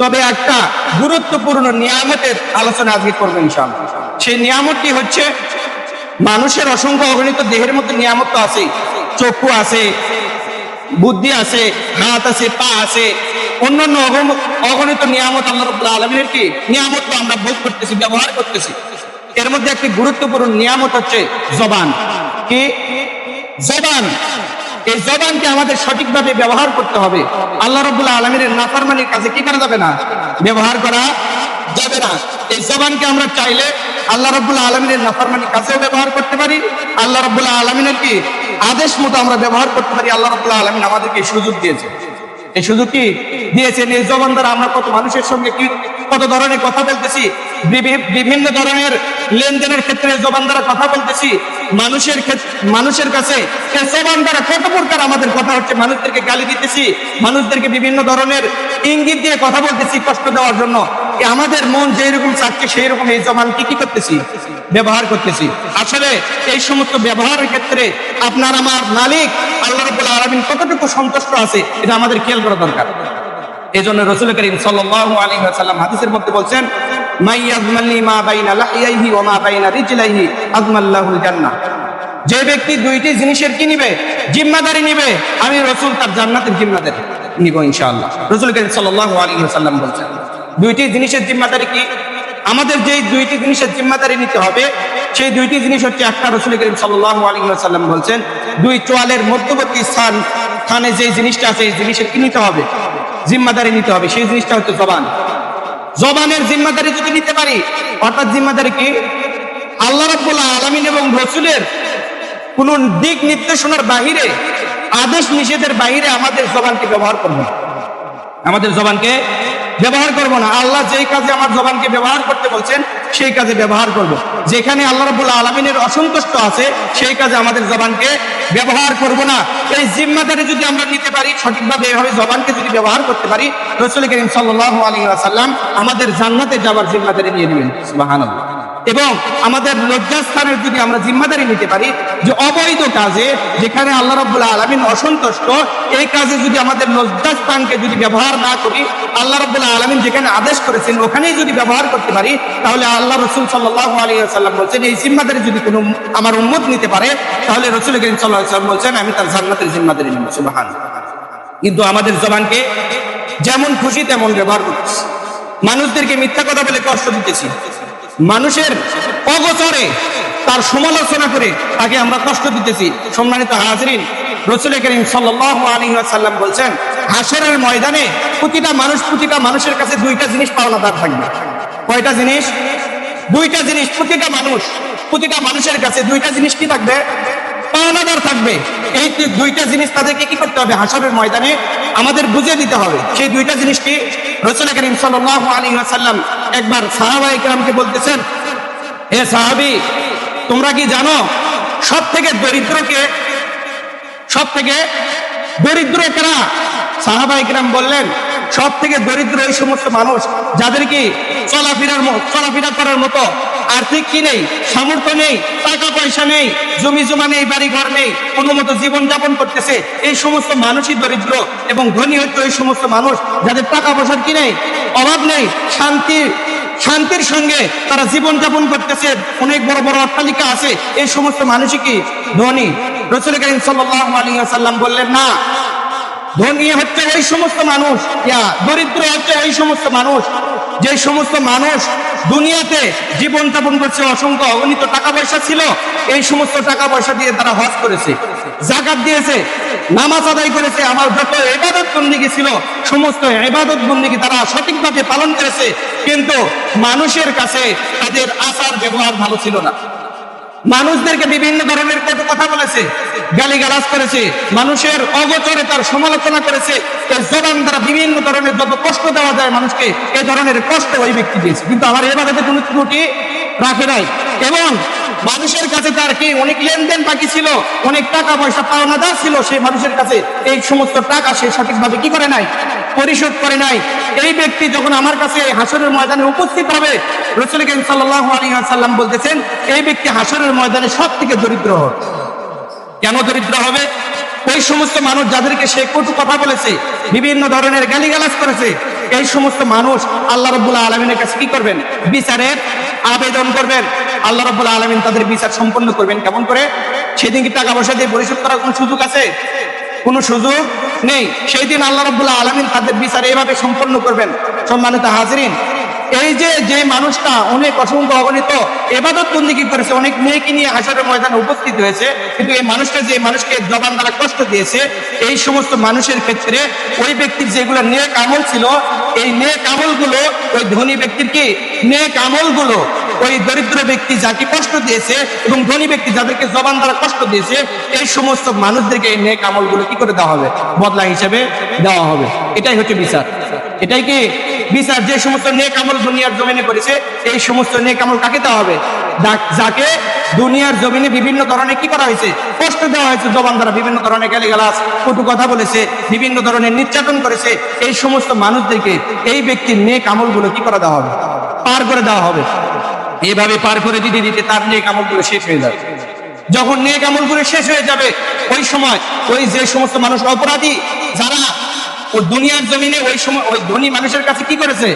তবে একটা গুরুত্বপূর্ণ নিয়ামতের আলোচনা আজকে করব ইনশাআল্লাহ। সেই নিয়ামতটি হচ্ছে, মানুষের অসংখ্য অগণিত দেহের মধ্যে নিয়ামত তো আছে, চক্ষু আছে, বুদ্ধি আছে, হাত আছে, পা আছে, অন্যান্য অগণিত নিয়ামত আল্লাহ রব্বুল আলমিনের কি? নিয়ামত তো আমরা ভোগ করতেছি, ব্যবহার করতেছি। এর মধ্যে একটি গুরুত্বপূর্ণ নিয়ামত হচ্ছে জবান। কি? জবান। এই জবানকে আমাদের সঠিকভাবে ব্যবহার করতে হবে। আল্লাহ রব্বুল্লাহ আলমিনের নাফারমানির কাছে কি করা যাবে না? ব্যবহার করা যাবে না। এই জবানকে আমরা চাইলে আল্লাহ রব্বুল্লাহ আলমিনের নাফারমানির কাছেও ব্যবহার করতে পারি। আল্লাহ রব্বুল্লাহ আলমিনের কি আদেশ মতো আমরা ব্যবহার করতে পারি। আল্লাহ রব্বুল্লাহ আলমিন আমাদেরকে সুযোগ দিয়েছে। এই সুযোগ কি দিয়েছেন? এই জবান দ্বারা আমরা কত মানুষের সঙ্গে কি, কত ধরনের কথা বলতেছি? বিভি- বিভিন্ন ধরনের লেনদেনের ক্ষেত্রে জবান দ্বারা কথা বলতেছি। মানুষের মানুষের কাছে আমাদের কথা হচ্ছে, মানুষদেরকে গালি দিতেছি, মানুষদেরকে বিভিন্ন ধরনের ইঙ্গিত দিয়ে কথা বলতেছি, কষ্ট দেওয়ার জন্য। আমাদের মন যেই রকম চাচ্ছে সেই রকম এই জবান কি কি করতেছি? ব্যবহার করতেছি। আসলে এই সমস্ত ব্যবহারের ক্ষেত্রে আপনার আমার মালিক আল্লাহ রব্বুল আলমিন কতটুকু সন্তুষ্ট আছে, এটা আমাদের খেয়াল করা দরকার। এই জন্য রসুল করিম সাল্লাল্লাহু আলাইহি ওয়াসাল্লাম হাদিসের মধ্যে বলছেন যে ব্যক্তি দুইটি জিনিসের কি নিবে? জিম্মাদারি নিবে। আমি রসুল তার জান্নাতের জিম্মাদারি নিব ইনশাআল্লাহ। রসুল ওয়াসাল্লাম বলছেন, দুইটি জিনিসের জিম্মাদারি কি? আমাদের যেই দুইটি জিনিসের জিম্মাদারি নিতে হবে, সেই দুইটি জিনিস হচ্ছে একটা রসুল করিম আলাইহি বলছেন, দুই চোয়ালের মধ্যবর্তী স্থান, স্থানে যে জিনিসটা আছে, এই জিনিসের কি নিতে হবে? জিম্মাদারি নিতে হবে। সেই জিনিসটা হচ্ছে জবান। জবানের জিম্মাদারি যদি নিতে পারি, অর্থাৎ জিম্মাদারি কি? আল্লাহ রাব্বুল আলামিন এবং রসুলের কোন দিক নির্দেশনার বাহিরে, আদেশ নিষেধের বাহিরে আমাদের জবানকে ব্যবহার করব আমাদের জবানকে ব্যবহার করব না। আল্লাহ যেই কাজে আমার জবানকে ব্যবহার করতে বলছেন, সেই কাজে ব্যবহার করব। যেখানে আল্লাহ রাব্বুল আলমিনের অসন্তুষ্ট আছে, সেই কাজে আমাদের জবানকে ব্যবহার করব না। এই জিম্মাদারি যদি আমরা নিতে পারি, সঠিকভাবে এভাবে জবানকে যদি ব্যবহার করতে পারি, রসুল করিম সাল্লাহ আলী সাল্লাম আমাদের জান্নাতে যাবার জিম্মাদারি নিয়ে নেবেন। এবং আমাদের লজ্জাস্থানের যদি আমরা জিম্মাদারি নিতে পারি যে অবৈধ কাজে যেখানে আল্লাহ রব্বুল আলমিন অসন্তুষ্ট, এই কাজে যদি আমাদের লজ্জাস্থানকে যদি ব্যবহার না করি, আল্লাহ রব্বুল আলমিন যেখানে আদেশ করেছেন ওখানেই যদি ব্যবহার করতে পারি, তাহলে আল্লাহ রসুল সাল্লাহ আলী সাল্লাম বলছেন, এই জিম্মাদারি যদি কোনো আমার উন্মত নিতে পারে, তাহলে রসুল করিম সাল্লাহ বলছেন, আমি তার জান্নাতের জিম্মাদারি নিব সুবাহান কিন্তু আমাদের জবানকে যেমন খুশি তেমন ব্যবহার করতেছি। মানুষদেরকে মিথ্যা কথা বলে কষ্ট দিতেছি। মানুষের অগচরে তার সমালোচনা করে তাকে আমরা কষ্ট দিতেছি। সম্মানিত হাজরিন, রসুল করিম সাল্লাম বলছেন, হাসরের ময়দানে প্রতিটা মানুষ প্রতিটা মানুষের কাছে দুইটা জিনিস পাওনাদার থাকবে। কয়টা জিনিস? দুইটা জিনিস প্রতিটা মানুষ, প্রতিটা মানুষের কাছে দুইটা জিনিস কি থাকবে? পাওনাদার থাকবে। এই দুইটা জিনিস তাদেরকে কি করতে হবে? হাসরের ময়দানে আমাদের বুঝে দিতে হবে। সেই দুইটা জিনিস কি? রসুল করিম ওয়াসাল্লাম একবার সাহাবা বলতেছেন হে সাহাবি তোমরা কি জানো? সব থেকে দরিদ্রকে সব থেকে দরিদ্র কারা? সাহাবা ইকরাম বললেন সব থেকে দরিদ্র এই সমস্ত মানুষ যাদের কি চলাফেরার চলাফেরা করার মতো আর্থিক কি নেই, সামর্থ্য নেই টাকা পয়সা নেই জমি জমা নেই বাড়ি ঘর নেই, কোনো মতো জীবন যাপন করতেছে, এই সমস্ত মানুষই দরিদ্র এবং ধনী হচ্ছে এই সমস্ত মানুষ যাদের টাকা পয়সার কি নেই, অভাব নেই, শান্তি শান্তির সঙ্গে তারা জীবন যাপন করতেছে। অনেক বড় বড় অট্টালিকা আছে। এই সমস্ত মানুষই কি ধনী? রসুল করিম ওয়াসাল্লাম বললেন, না, ধনী হচ্ছে ওই সমস্ত মানুষ। ইয়া, দরিদ্র হচ্ছে ওই সমস্ত মানুষ। যে সমস্ত মানুষ দুনিয়াতে জীবন যাপন করছে, অসংখ্য অগণিত টাকা পয়সা ছিল, এই সমস্ত টাকা পয়সা দিয়ে তারা হজ করেছে। জাকাত দিয়েছে, নামাজ আদায় করেছে, আমার যত এবাদত বন্দিগি ছিল, সমস্ত এবাদত বন্দিগি তারা সঠিকভাবে পালন করেছে, কিন্তু মানুষের কাছে তাদের আচার ব্যবহার ভালো ছিল না। মানুষদেরকে বিভিন্ন ধরনের কটু কথা বলেছে, গালিগালাজ করেছে, মানুষের অগোচরে তার সমালোচনা করেছে, তার জবান দ্বারা বিভিন্ন ধরনের যত কষ্ট দেওয়া যায় মানুষকে এই ধরনের কষ্ট ওই ব্যক্তি দিয়েছে। কিন্তু আমার এবারে কোনো ত্রুটি রাখে নাই। এবং মানুষের কাছে তার কি? অনেক লেনদেন বাকি ছিল, অনেক টাকা পয়সা পাওনাদার ছিল, সেই মানুষের কাছে এই সমস্ত টাকা সে সঠিকভাবে কি করে নাই? পরিশোধ করে নাই। এই ব্যক্তি যখন আমার কাছে হাসরের ময়দানে উপস্থিত হবে, রসুল করিম সাল্লাল্লাহু আলাইহি ওয়াসাল্লাম বলতেছেন, এই ব্যক্তি হাসরের ময়দানে সব থেকে দরিদ্র হবে। কেন দরিদ্র হবে? ওই সমস্ত মানুষ যাদেরকে সে কটু কথা বলেছে, বিভিন্ন ধরনের গালিগালাজ করেছে, এই সমস্ত মানুষ আল্লাহ রব্বুল্লাহ আলমিনের কাছে কি করবেন? বিচারের আবেদন করবেন। আল্লাহ রব্বুল্লাহ আলমিন তাদের বিচার সম্পন্ন করবেন। কেমন করে? সেদিন কি টাকা পয়সা দিয়ে পরিশোধ করার কোনো সুযোগ আছে? কোনো সুযোগ নেই। সেই দিন আল্লাহ রব্বুল্লাহ আলমিন তাদের বিচার এইভাবে সম্পন্ন করবেন। সম্মানিত হাজরিন, এই যে যে মানুষটা অনেক অসংখ্য অগণিত এবাদত বন্দিকি করেছে, অনেক মেয়েকে নিয়ে হাসরের ময়দানে উপস্থিত হয়েছে, কিন্তু এই মানুষটা যে মানুষকে জবান দ্বারা কষ্ট দিয়েছে, এই সমস্ত মানুষের ক্ষেত্রে ওই ব্যক্তির যেগুলো নেক আমল ছিল, এই নেক আমলগুলো, ওই ধনী ব্যক্তির কি? নেক আমলগুলো ওই দরিদ্র ব্যক্তি যাকে কষ্ট দিয়েছে এবং ধনী ব্যক্তি যাদেরকে জবান দ্বারা কষ্ট দিয়েছে, এই সমস্ত মানুষদেরকে এই নেক আমলগুলো কি করে দেওয়া হবে? বদলা হিসেবে দেওয়া হবে। এটাই হচ্ছে বিচার। এটাই কি? বিচার যে সমস্ত নেক আমল দুনিয়ার জমিনে করেছে, এই সমস্ত নেক আমল কাকে দেওয়া হবে? যাকে দুনিয়ার জমিনে বিভিন্ন ধরনের কি করা হয়েছে? কষ্ট দেওয়া হয়েছে, জবান দ্বারা বিভিন্ন ধরনের গালিগালাজ, কটু কথা বলেছে, বিভিন্ন ধরনের নির্যাতন করেছে। এই সমস্ত মানুষদেরকে এই ব্যক্তির নেক আমলগুলো কি করে দেওয়া হবে? পার করে দেওয়া হবে। এভাবে পার করে দিতে দিতে তার নেক আমলগুলো শেষ হয়ে যাবে। যখন নেক আমলগুলো শেষ হয়ে যাবে, ওই সময় ওই যে সমস্ত মানুষ অপরাধী, যারা ও দুনিয়ার জমিনে ওই সময় ওই ধনী মানুষের কাছে কি করেছে?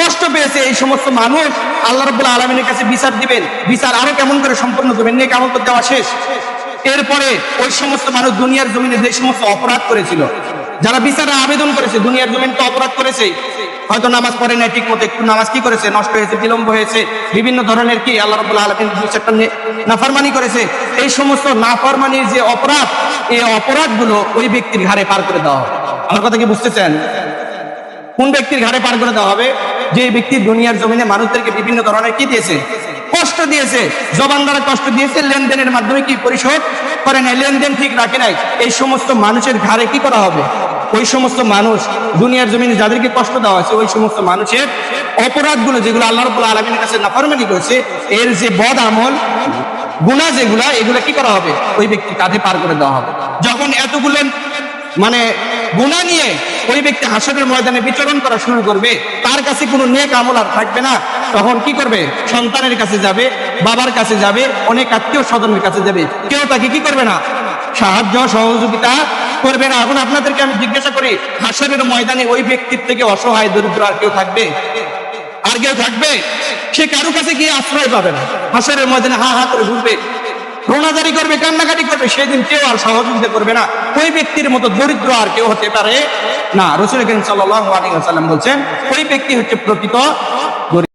কষ্ট পেয়েছে। এই সমস্ত মানুষ আল্লাহ রব্বুল আলমিনের কাছে বিচার দিবেন। বিচার আরও কেমন করে সম্পন্ন করবেন? নেক আমল তো দেওয়া শেষ। এরপরে ওই সমস্ত মানুষ দুনিয়ার জমিনে যে সমস্ত অপরাধ করেছিল, যারা বিচারে আবেদন করেছে, দুনিয়ার জমিন তো অপরাধ করেছে হয়তো নামাজ পড়ে নাই ঠিক মতো একটু নামাজ কি করেছে? নষ্ট হয়েছে, বিলম্ব হয়েছে। বিভিন্ন ধরনের কি আল্লাহ রবুল্লাহ আলমিন বিচারটা নে- করেছে। এই সমস্ত নাফরমানির যে অপরাধ, এই অপরাধগুলো ওই ব্যক্তির ঘাড়ে পার করে দেওয়া হবে। আমার কথা কি বুঝতেছেন? কোন ব্যক্তির ঘাড়ে পার করে দেওয়া হবে? যে ব্যক্তি দুনিয়ার জমিনে মানুষদেরকে বিভিন্ন ধরনের কি দিয়েছে? কষ্ট দিয়েছে। জবান দ্বারা কষ্ট দিয়েছে, লেনদেনের মাধ্যমে কি পরিশোধ করে নাই? লেনদেন ঠিক রাখে নাই। এই সমস্ত মানুষের ঘাড়ে কি করা হবে? ওই সমস্ত মানুষ দুনিয়ার জমিনে যাদেরকে কষ্ট দেওয়া হয়েছে, ওই সমস্ত মানুষের অপরাধগুলো যেগুলো আল্লাহ রবুল্লাহ আলমীর কাছে নাফরমানি করেছে, এর যে বদ আমল গুণা যেগুলা, এগুলো কি করা হবে? ওই ব্যক্তি কাঁধে পার করে দেওয়া হবে। যখন এতগুলো মানে গুণা নিয়ে ওই ব্যক্তি হাসরের ময়দানে বিচরণ করা শুরু করবে, তার কাছে কোনো নেক আমল আর থাকবে না। তখন কি করবে? সন্তানের কাছে যাবে, বাবার কাছে যাবে, অনেক আত্মীয় স্বজনের কাছে যাবে। কেউ তাকে কি করবে না? সাহায্য, সহযোগিতা করবে না। এখন আপনাদেরকে আমি জিজ্ঞাসা করি, হাসরের ময়দানে ওই ব্যক্তির থেকে অসহায়, দরিদ্র আর কেউ থাকবে? আর কেউ থাকবে? সে কারও কাছে গিয়ে আশ্রয় পাবে না। হাসরের ময়দানে হা হা করে ঘুরবে রোনাজারি করবে, কান্নাকাটি করবে, সেদিন কেউ আর সহযোগিতা করবে না। ওই ব্যক্তির মতো দরিদ্র আর কেউ হতে পারে না। রসুল সাল্লাম বলছেন, ওই ব্যক্তি হচ্ছে প্রকৃত